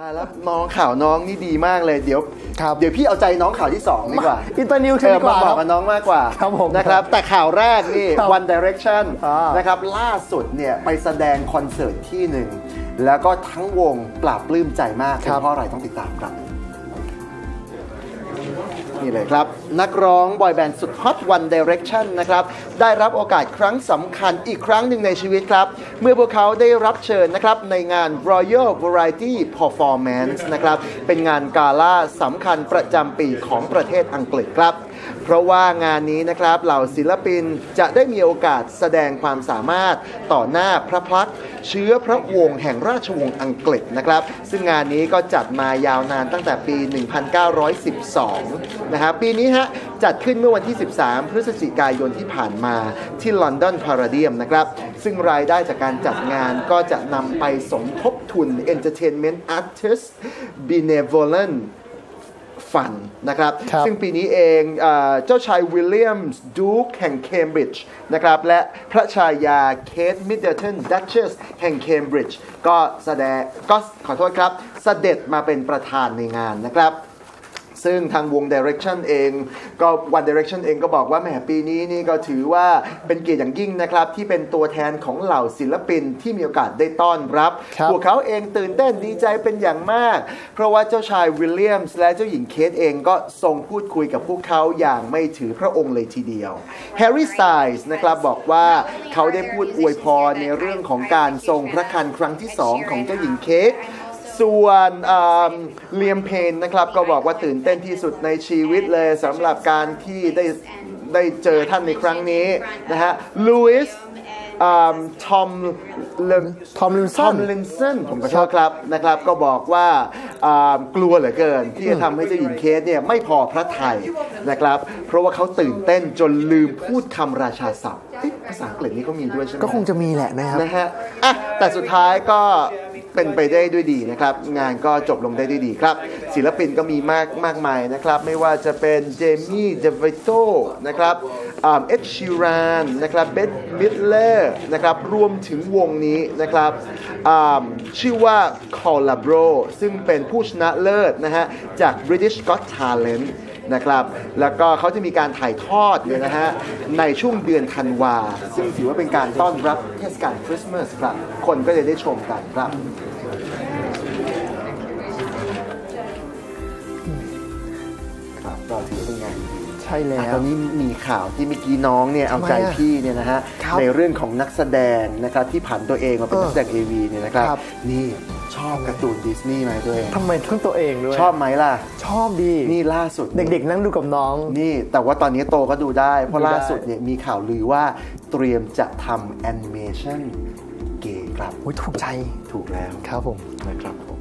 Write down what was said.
อ่าแล้วน้องข่าวน้องนี่ดีมากเลยเดี๋ยวครับเดี๋ยวพี่เอาใจน้องข่าวที่ 2 ดีกว่าอินเตอร์นิวเอใช่อดีกมาว่าบอกคกัรับ บน้องมากกว่าครับผมนะครับ แต่ข่าวแรกนี่ ครับ One Direction อ่าน นะครับล่าสุดเนี่ยไปแสดงคอนเสิร์ตที่หนึ่ง แล้วก็ทั้งวงปราบปลื้มใจมากเป็นเพราะอะไรต้องติดตามครับ นี่เลยครับ นักร้องบอยแบนด์สุดฮอต One Direction นะครับ ได้รับโอกาสครั้งสำคัญอีกครั้งหนึ่งในชีวิตครับ เมื่อพวกเขาได้รับเชิญนะครับ ในงาน Royal Variety Performance นะครับ เป็นงานกาล่าสำคัญประจำปีของประเทศอังกฤษครับ เพราะว่างานนี้นะครับเหล่าศิลปินจะได้มีโอกาสแสดงความสามารถต่อหน้าพระพักตร์เชื้อพระวงศ์แห่งราชวงศ์อังกฤษนะครับ ซึ่งงานนี้ก็จัดมายาวนานตั้งแต่ปี 1912 นะครับปีนี้ฮะจัดขึ้นเมื่อวันที่ 13 พฤศจิกายนที่ผ่านมาที่ลอนดอนพาราเดียมนะครับ ซึ่งรายได้จากการจัดงานก็จะนำไปสมทบทุน Entertainment Artist Benevolent ฟันนะครับครับ ซึ่งปีนี้เองเอ่อเจ้าชายวิลเลียมส์ดูคแห่งเคมบริดจ์นะครับและพระชายาเคทมิดเดิลตันดัชเชสแห่งเคมบริดจ์ก็แสดงก็ขอโทษครับเสด็จมาเป็นประธานในงานนะครับ ซึ่งทางวง Direction เองก็ One Direction เองก็บอกว่าแหมปีนี้นี่ก็ถือว่าเป็นเกียรติอย่างยิ่งนะครับ ที่เป็นตัวแทนของเหล่าศิลปินที่มีโอกาสได้ต้อนรับครับพวกเขาเองตื่นเต้นดีใจเป็นอย่างมาก เพราะว่าเจ้าชายวิลเลียมส์และเจ้าหญิงเคทเองก็ทรงพูดคุยกับพวกเขาอย่างไม่ถือพระองค์เลยทีเดียวแฮร์รี่สไตล์นะครับบอกว่าเขาได้พูดอวยพรในเรื่องของการทรงพระคันครั้งที่สองของเจ้าหญิงเคท ส่วนเลียมเพนนะครับก็บอกว่าตื่นเต้นที่สุดในชีวิตเลยสำหรับการที่ได้ได้เจอท่านในครั้งนี้นะฮะลูอิสทอมทอมลินทสัอนมลินสันผมก็ชอบครับนะครับ ก็บอกว่าอ่ากลัวเหลือเกิน ที่จะทำให้เจ้าหญิงเคสเนี่ยไม่พอพระไทยนะครับ เพราะว่าเขาตื่นเต้นจนลืมพูดคำราชาศัพท์เอ๊ะภาษาอังกฤษนี่ก็มีด้วยใช่ไหมก็คงจะมีแหละนะครับนะฮะอะแต่สุดท้ายก็ เป็นไปได้ด้วยดีนะครับ งานก็จบลงได้ด้วยดีครับ ศิลปินก็มีมากมากมายนะครับ ไม่ว่าจะเป็นเจมี่เดวิโตนะครับเอ็ดชิรานนะครับเบธมิดเลอร์นะครับรวมถึงวงนี้นะครับชื่อว่า c o l a b r o ซึ่งเป็นผู้ชนะเลิศนะฮะจาก British Got Talent นะครับ แล้วก็เขาจะมีการถ่ายทอดเลยนะฮะ ในช่วงเดือนธันวา ซึ่งถือว่าเป็นการต้อนรับเทศกาลคริสต์มาสครับ คนก็จะได้ชมกันครับ ใช่แล้อะวตอนนี้มีข่าวที่เมื่อกี้น้องเนี่ยเอาใจทำไมอะพี่เนี่ยนะฮะครับในเรื่องของนักแสดงนะครับที่ผ่านตัวเองมาเป็นเออนักแสดง AV เนี่ยนะครับครับนี่ชอบการ์ตูนดิสนีย์ไหมตัวเองทำไมทั้งตัวเองด้วย ชอบไหมล่ะ ชอบดี นี่ล่าสุด เด็กๆ นั่งดูกับน้อง นี่ แต่ว่าตอนนี้โตก็ดูได้ เพราะดูได้ล่าสุดเนี่ยมีข่าวลือว่าเตรียมจะทำแอนิเมชันเกย์ครับโอ้ยถูกใจ ถูกแล้ว ครับผมนะครับผม